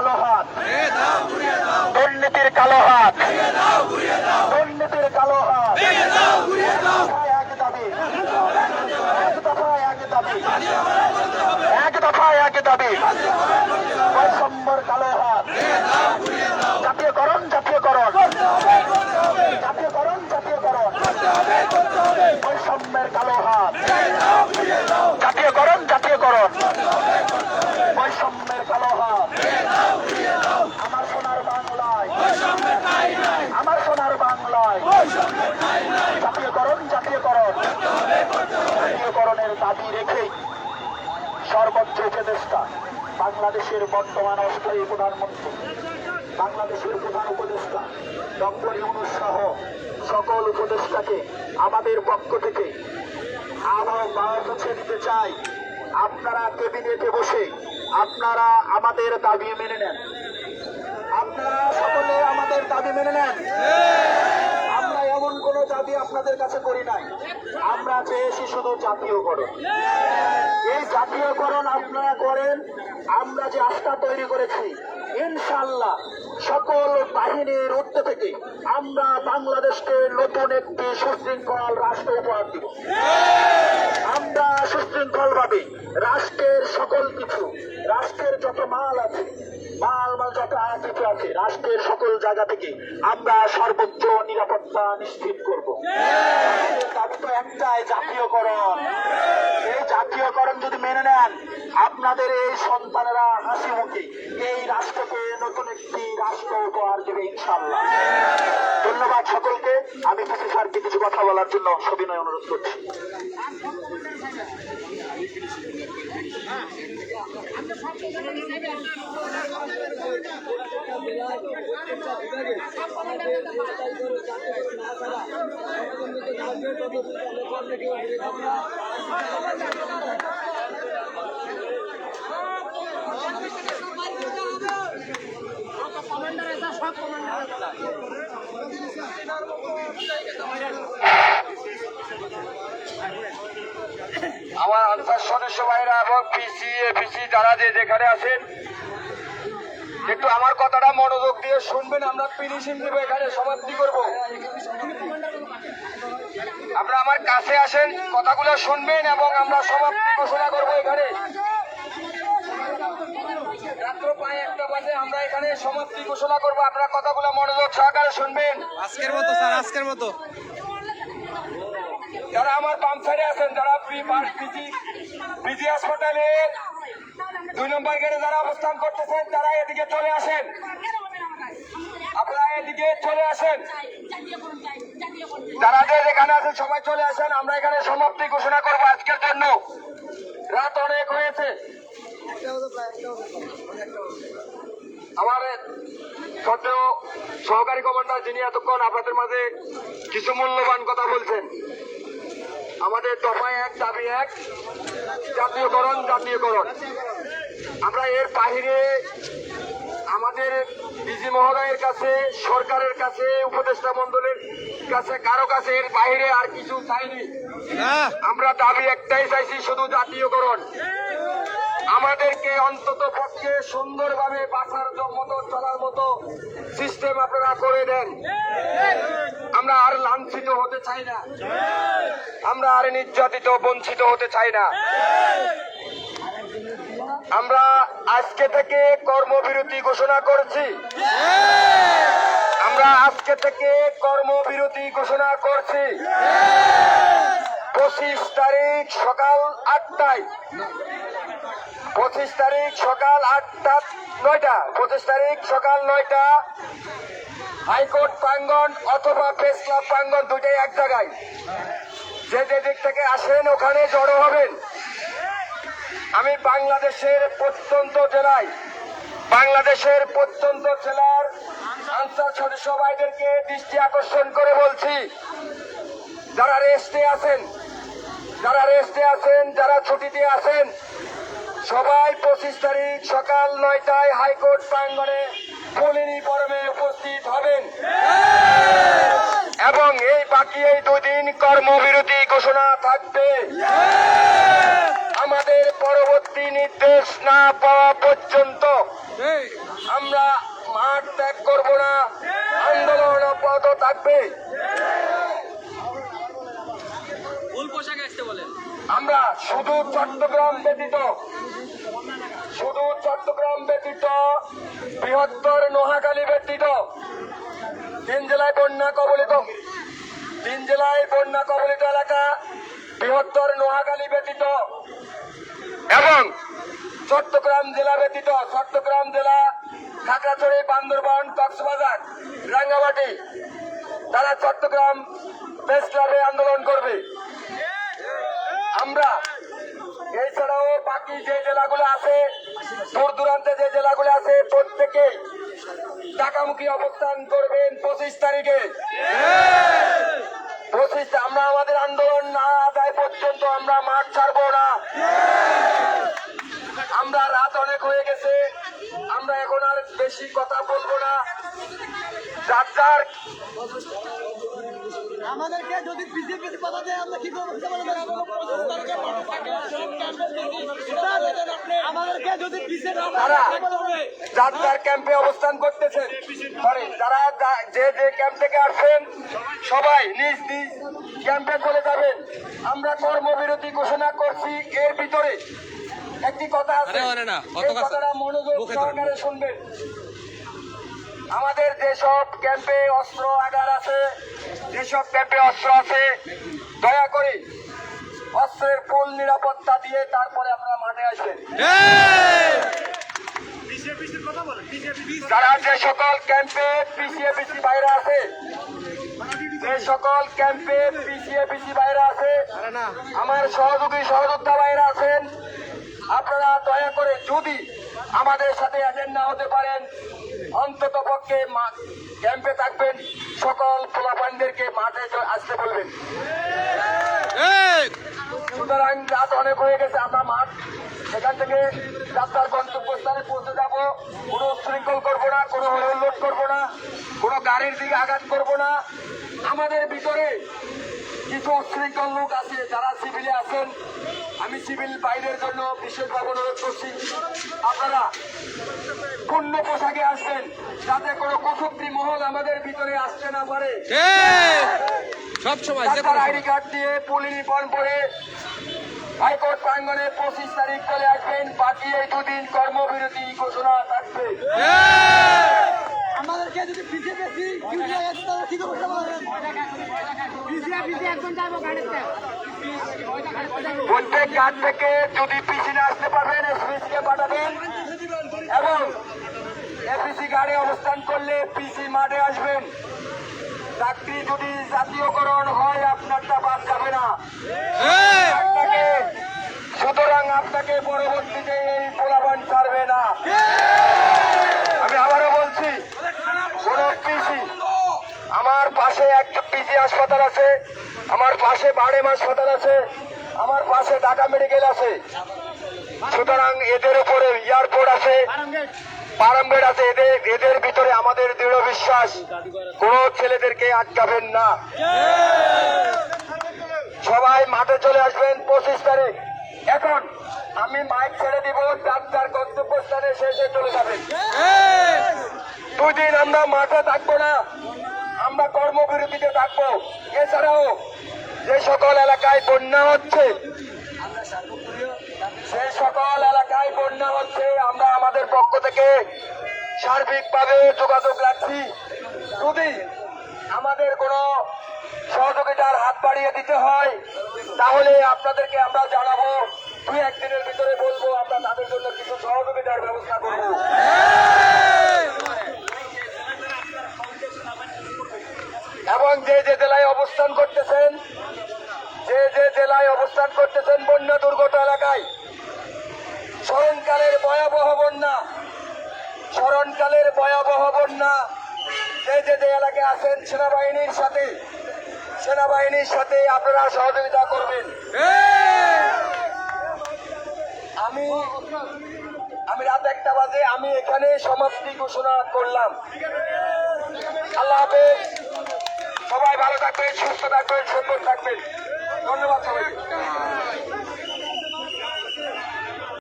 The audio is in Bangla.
কালো হাত। দুর্নীতির কালো হাত। দুর্নীতির কালো হাত। এক দাবি। এক দফায় এক দাবি। এক দফায় এক দাবি। কালো হাত জাতীয়করণ জাতীয়করণ জাতীয়করণ জাতীয়করণ বৈষম্যের কালো হাত জাতীয়করণ জাতীয়করণ বৈষম্যের কালো হাত আমার সোনার বাংলায় আমার সোনার বাংলায় জাতীয়করণ জাতীয়করণ জাতীয়করণের দাবি রেখেই সর্বোচ্চ উপদেষ্টা বাংলাদেশের বর্তমান অস্থায়ী প্রধানমন্ত্রী, বাংলাদেশের প্রধান উপদেষ্টা ডক্টর ইউনুস সহ সকল উপদেষ্টাকে আমাদের পক্ষ থেকে আহ্বান মুছে দিতে চাই। আপনারা কেবিনেটে বসে আপনারা আমাদের দাবি মেনে নেন। আপনারা সকলে আমাদের দাবি মেনে নেন। কোন দাবি আপনাদের কাছে করি নাই। আমরা চেয়েছি শুধু জাতীয়করণ। এই জাতীয়করণ আপনারা করেন, আমরা যে আস্থা তৈরি করেছি ইনশাল্লাহ সকল বাহিনীর উদ্যোগ থেকে আমরা বাংলাদেশকে নতুন একটি সুশৃঙ্খল রাষ্ট্র উপহার দিব। আমরা সুশৃঙ্খল ভাবে রাষ্ট্রের সকল কিছু, রাষ্ট্রের যত মাল আছে, মাল মাল যত আছে রাষ্ট্রের সকল জায়গা থেকে আমরা সর্বোচ্চ নিরাপত্তা নিশ্চিত করব। দাবি তো একটাই, জাতীয়করণ। এই জাতীয়করণ যদি মেনে নেন, আপনাদের এই সন্তানেরা হাসি মুখে এই রাষ্ট্রকে নতুন একটি রাষ্ট্র উপহার দেবে ইনশাল্লাহ ধন্যবাদ সকলকে। আমি পিসি স্যারকে কিছু কথা বলার জন্য সবিনয় অনুরোধ করছি। আমার আনসার সদস্য ভাইরা এবং পিসি এপিসি যারা যে যেখানে আছেন একটু আমার দিয়ে শুনবেন আমরা ফিনিশিং দেবো এখানে সমাপ্তি করব। আমরা আমার কাছে আসেন কথাগুলো শুনবেন এবং আমরা সমাপ্তি ঘোষণা করব এখানে। রাত্র প্রায় একটা বাজে আমরা এখানে সমাপ্তি ঘোষণা করব। আপনারা কথাগুলো মনোযোগ সহকারে শুনবেন। আজকের মতো স্যার আজকের মতো। যারা আমার বাম সাইডে আছেন যারা পিজি পিজি হাসপাতালে দুই নম্বর গেটে যারা অবস্থান করতেছেন তারা এদিকে চলে আসেন। আপনারা এদিকে চলে আসেন। যারা যে এখানে আছেন সবাই চলে আসেন। আমরা এখানে সমাপ্তি ঘোষণা করব আজকের জন্য। রাত অনেক হয়েছে। আমার সত্ত্বেও সহকারী কমান্ডার যিনি এতক্ষণ আপনাদের মাঝে কিছু মূল্যবান কথা বলছেন আমাদের দফায় এক দাবি এক জাতীয়করণ জাতীয়করণ। আমরা এর বাহিরে আমাদের ডিজি মহোদয়ের কাছে সরকারের কাছে উপদেষ্টা মন্ডলের কাছে কারও কাছে এর বাইরে আর কিছু চাইনি। হ্যাঁ। আমরা দাবি একটাই চাইছি শুধু জাতীয়করণ। আমাদেরকে অন্তত পক্ষে সুন্দরভাবে বাঁচার মতো চলার মতো সিস্টেম আপনারা করে দেন। আমরা আর লাঞ্ছিত হতে চাই না। আমরা আর নির্যাতিত বঞ্চিত হতে চাই না। আমরা আজকে থেকে কর্মবিরতি ঘোষণা করছি। আমরা আজকে থেকে কর্মবিরতি ঘোষণা করছি। পঁচিশ তারিখ সকাল আটটায়। পঁচিশ তারিখ সকাল আটটা নয়টা। পঁচিশ তারিখ সকাল নয়টা। হাইকোর্ট প্রাঙ্গন অথবা প্রেস ক্লাব প্রাঙ্গন দুটাই এক জায়গায়। যে যে দিক থেকে আসেন, ওখানে জড়ো হবেন। আমি বাংলাদেশের প্রত্যন্ত জেলায়, বাংলাদেশের প্রত্যন্ত জেলার আনসার সদস্য ভাইদেরকে দৃষ্টি আকর্ষণ করে বলছি, যারা রেস্টে আছেন, যারা রেস্টে আছেন, যারা ছুটিতে আছেন, সবাই পঁচিশ তারিখ সকাল নয়টায় হাইকোর্ট প্রাঙ্গনে পুলিনি পরমে উপস্থিত হবেন। এবং এই বাকি এই দুই দিন কর্মবিরতি ঘোষণা থাকবে। আমাদের পরবর্তী নির্দেশ না পাওয়া পর্যন্ত আমরা মাঠ ত্যাগ করব না। আন্দোলন অব্যাহত থাকবে। আমরা শুধু চট্টগ্রাম ব্যতীত শুধু চট্টগ্রাম ব্যতীত বৃহত্তর নোহাখালী ব্যতীত তিন জেলায় বন্যা কবলিত তিন জেলায় বন্যা কবলিত এলাকা বৃহত্তর নোহাখালী ব্যতীত এবং চট্টগ্রাম জেলা ব্যতীত চট্টগ্রাম জেলা, খাগড়াছড়ি, বান্দরবান, কক্সবাজার, রাঙ্গামাটি, তারা চট্টগ্রাম প্রেস ক্লাবে আন্দোলন করবে। আমরা এছাড়াও বাকি যে জেলাগুলো আছে, দূর দূরান্তে যে জেলাগুলো আছে, প্রত্যেকে ঢাকামুখী অবস্থান করবেন পঁচিশ তারিখে। পঁচিশ আমরা আমাদের আন্দোলন না আদায় পর্যন্ত আমরা মাঠ ছাড়বো না। আমরা রাত অনেক হয়ে গেছে, আমরা এখন আর বেশি কথা বলব না। যার যার আমাদেরকে যদি বিজেপি কথা দেয় আমরা কি করব? আমাদেরকে যদি যার যার ক্যাম্পে অবস্থান করতেছেন সরি যারা যে যে ক্যাম্প থেকে আসছেন সবাই নিজ নিজ ক্যাম্পে চলে যাবেন। আমরা কর্মবিরতি ঘোষণা করছি এর ভিতরে একটি কথা আছে। এই কথাটা মনোযোগ সহকারে শুনবেন। আমাদের যেসব ক্যাম্পে অস্ত্র আগার আছে, যেসব ক্যাম্পে অস্ত্র আছে, দয়া করে অস্ত্রের ফুল নিরাপত্তা দিয়ে তারপরে আপনারা মাঠে আসবেন। যারা যে সকল ক্যাম্পে পিছিয়ে পিছি বাইরে আছে, যে সকল ক্যাম্পে পিছিয়ে পিছি বাইরে আছে, আমার সহযোগী সহযোদ্ধা বাইরে আছেন, আপনারা দয়া করে যদি আমাদের সাথে অ্যাটেন্ড না হতে পারেন অন্তত পক্ষে ক্যাম্পে থাকবেন সকল পোলাপানদেরকে মাঠে আসতে বলবেন। সুতরাং রাত অনেক হয়ে গেছে আমরা মাঠ সেখান থেকে যাত্রার গন্তব্যস্থানে পৌঁছে যাব। কোনো শৃঙ্খল করব না কোনো হল্লোড করব না কোনো গাড়ির দিকে আঘাত করব না। আমাদের ভিতরে কিছু শৃঙ্খল লোক আছে যারা সিভিলে আছেন আমি সিভিল বাইরের জন্য বিশেষভাবে অনুরোধ করছি। আপনারা পূর্ণ পোশাকে আসবেন যাতে কোনো কুসুপ্তি মহল আমাদের ভিতরে আসতে না পারে। আইডি কার্ড দিয়ে পুলিশ ইউনিফর্ম পরে হাইকোর্ট প্রাঙ্গনে পঁচিশ তারিখ চলে আসবেন বাকি এই দুদিন কর্মবিরতি ঘোষণা থাকবে আমাদেরকে যদি বিজেপি ডিউটি লাগাচ্ছে তাহলে কি করব বিজেপি একজন যাব গাড়িতে প্রত্যেক ঘাট থেকে যদি পিছিয়ে আসতে পারবেন এসপিসি কে পাঠাবেন। এবং এপিসি গাড়ি অবস্থান করলে পিসি মাঠে আসবেন। চাকরি যদি জাতীয়করণ হয়, আপনারটা বাদ যাবে না। আপনাকে, সুতরাং আপনাকে পরবর্তীতে এই পোলাবান ছাড়বে না আমি আবারও বলছি কোন পিসি আমার পাশে একটা পিজি হাসপাতাল আছে, আমার পাশে বাড়েম হাসপাতাল আছে, আমার পাশে ঢাকা মেডিকেল আছে। সুতরাং এদের উপরে এয়ারপোর্ট আছে পারামগেট আছে, এদের এদের ভিতরে আমাদের দৃঢ় বিশ্বাস, কোন ছেলেদেরকে আটকাবেন না। সবাই মাঠে চলে আসবেন পঁচিশ তারিখ। এখন আমি মাইক ছেড়ে দিব, ডাক্তার গন্তব্যস্থানে শেষে চলে যাবেন এই দুই দিন আমরা মাঠে থাকব না। আমরা কর্মবিরতিতে থাকব। এছাড়াও যে সকল এলাকায় বন্যা হচ্ছে সেই সকল এলাকায় বন্যা হচ্ছে, আমরা আমাদের পক্ষ থেকে সার্বিকভাবে যোগাযোগ রাখছি। যদি আমাদের কোনো সহযোগিতার হাত বাড়িয়ে দিতে হয়, তাহলে আপনাদেরকে আমরা জানাব দুই একদিনের ভিতরে বলব, আমরা তাদের জন্য কিছু সহযোগিতার ব্যবস্থা করব। এবং যে যে জেলায় অবস্থান করতেছেন, যে যে জেলায় অবস্থান করতেছেন বন্যা দুর্গত এলাকায়, স্মরণকালের ভয়াবহ বন্যা, স্মরণকালের ভয়াবহ বন্যা, যে যে যে এলাকায় আছেন সেনাবাহিনীর সাথে সেনাবাহিনীর সাথে আপনারা সহযোগিতা করবেন। আমি আমি রাত একটা বাজে, আমি এখানে সমাপ্তি ঘোষণা করলাম। আল্লাহ হাফেজ। সবাই ভালো থাকবেন সুস্থ থাকবেন সুন্দর থাকবেন। ধন্যবাদ সবাইকে।